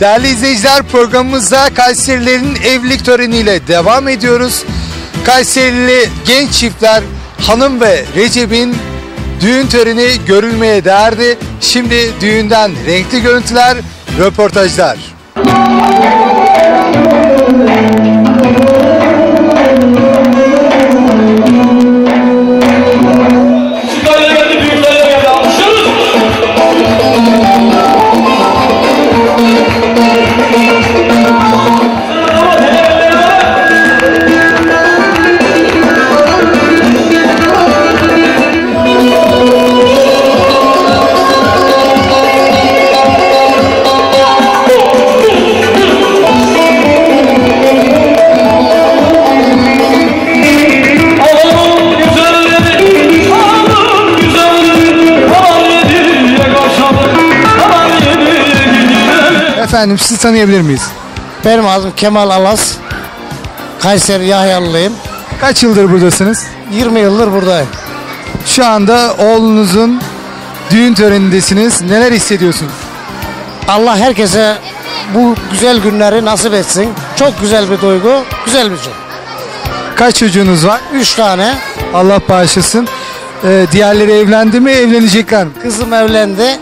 Değerli izleyiciler programımıza Kayserilerin evlilik töreniyle devam ediyoruz. Kayserili genç çiftler Hanım ve Recep'in düğün töreni görülmeye değerdi. Şimdi düğünden renkli görüntüler, röportajlar. Efendim sizi tanıyabilir miyiz? Benim adım Kemal Alas. Kayseri Yahyalılıyım. Kaç yıldır buradasınız? 20 yıldır buradayım. Şu anda oğlunuzun düğün törenindesiniz. Neler hissediyorsunuz? Allah herkese bu güzel günleri nasip etsin. Çok güzel bir duygu, güzel bir şey. Kaç çocuğunuz var? Üç tane. Allah bağışlasın. Ee, diğerleri evlendi mi, evlenecekler mi? Kızım evlendi.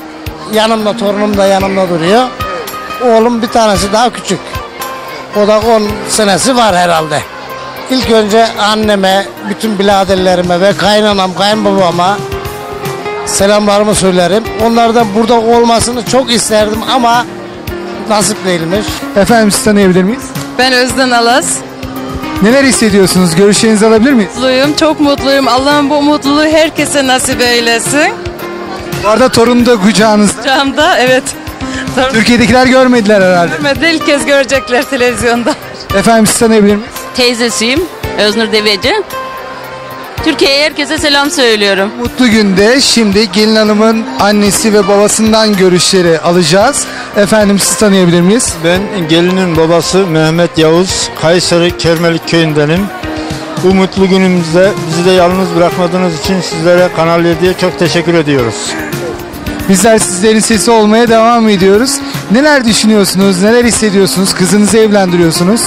Yanımda, torunum da yanımda duruyor. Oğlum bir tanesi daha küçük. O da 10 senesi var herhalde. İlk önce anneme, bütün biraderlerime ve kaynanam, kayınbabama selamlarımı söylerim. Onlardan burada olmasını çok isterdim ama nasip değilmiş. Efendim sizi tanıyabilir miyiz? Ben Özden Alas. Neler hissediyorsunuz? Görüşlerinizi alabilir miyiz? Mutluyum, çok mutluyum. Allah'ım bu mutluluğu herkese nasip eylesin. Bu arada torun da kucağınızda. Camda evet. Türkiye'dekiler görmediler herhalde. Görmedi, ilk kez görecekler televizyonda. Efendim sizi tanıyabilir miyiz? teyzesiyim. Öznur Deveci. Türkiye'ye herkese selam söylüyorum. Mutlu günde şimdi gelin hanımın annesi ve babasından görüşleri alacağız. Efendim sizi tanıyabilir miyiz? Ben gelinin babası Mehmet Yavuz, Kayseri Kermelik köyündenim. Bu mutlu günümüzde bizi de yalnız bırakmadığınız için sizlere Kanal 7'ye çok teşekkür ediyoruz. Bizler sizlerin sesi olmaya devam ediyoruz. Neler düşünüyorsunuz? Neler hissediyorsunuz? Kızınızı evlendiriyorsunuz.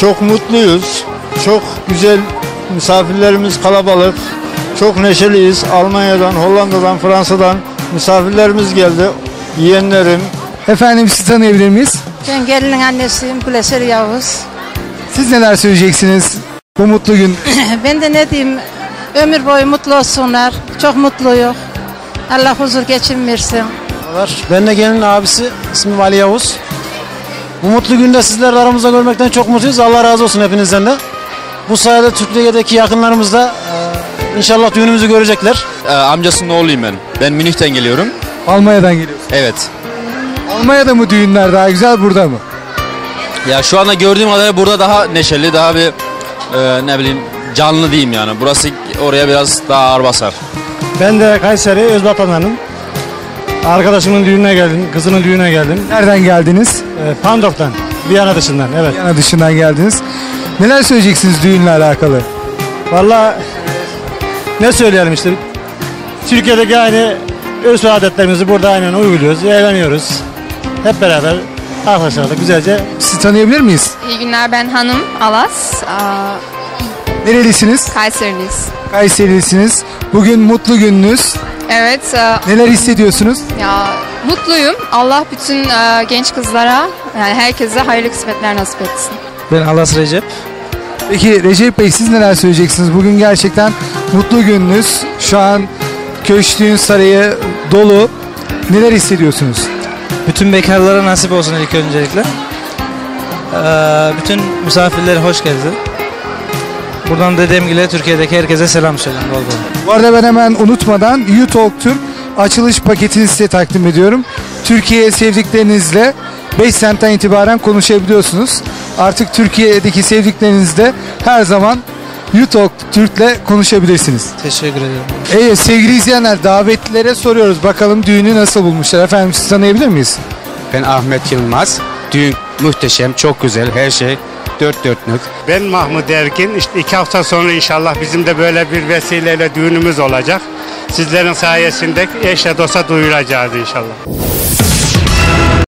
Çok mutluyuz. Çok güzel misafirlerimiz kalabalık. Çok neşeliyiz. Almanya'dan, Hollanda'dan, Fransa'dan misafirlerimiz geldi. Yeğenlerim, Efendim sizi tanıyabilir miyiz? Ben gelinin annesiyim Güleser Yavuz. Siz neler söyleyeceksiniz bu mutlu gün? ben de ne diyeyim ömür boyu mutlu olsunlar. Çok mutluyum. Allah huzur geçim versin. Ben de gelinin abisi, ismim Ali Yavuz. Bu mutlu günde sizleri de aramızda görmekten çok mutluyuz. Allah razı olsun hepinizden de. Bu sayede Türkiye'deki yakınlarımız da e, inşallah düğünümüzü görecekler. Ee, amcasının oğluyum ben. Ben Münih'ten geliyorum. Almanya'dan geliyorsunuz. Evet. Almanya'da mı düğünler daha güzel burada mı? Ya şu anda gördüğüm kadarıyla burada daha neşeli, daha bir e, ne bileyim canlı diyeyim yani. Burası oraya biraz daha ağır basar. Ben de Kayseri Özvatan'danım. Arkadaşımın düğününe geldim, kızının düğününe geldim. Nereden geldiniz? E, Pandorf'tan, Viyana dışından, evet. Yana dışından geldiniz. Neler söyleyeceksiniz düğünle alakalı? Vallahi ne söyleyelim işte. Türkiye'deki aynı ve adetlerimizi burada aynen uyguluyoruz, eğleniyoruz. Hep beraber arkadaşlarla güzelce Sizi tanıyabilir miyiz? İyi günler ben Hanım Alas. Aa, Nerelisiniz? Kayseri'liyiz. Kayserilisiniz. Bugün mutlu gününüz. Evet aa, Neler hissediyorsunuz? ya mutluyum. Allah bütün aa, genç kızlara yani herkese hayırlı kısmetler nasip etsin. Ben Alas Recep. Peki Recep Bey siz neler söyleyeceksiniz? Bugün gerçekten mutlu gününüz. Şu an Köşküğün Sarayı dolu. Neler hissediyorsunuz? Bütün bekarlara nasip olsun ilk öncelikle. Ee, bütün misafirlere hoş geldi. Buradan dediğim gibi Türkiye'deki herkese selam söyleyeyim bol bol. Bu arada ben hemen unutmadan YouTalk Türk açılış paketini size takdim ediyorum. Türkiye'ye sevdiklerinizle 5 sentten itibaren konuşabiliyorsunuz. Artık Türkiye'deki sevdiklerinizle her zaman YouTalk Türk'le konuşabilirsiniz. Teşekkür ederim. Evet sevgili izleyenler davetlilere soruyoruz. Bakalım düğünü nasıl bulmuşlar? Efendim siz tanıyabilir miyiz? Ben Ahmet Yılmaz. Düğün muhteşem, çok güzel, her şey dört dörtlük. Ben Mahmut Erkin. İşte iki hafta sonra inşallah bizim de böyle bir vesileyle düğünümüz olacak. Sizlerin sayesinde eşe dosta duyuracağız inşallah.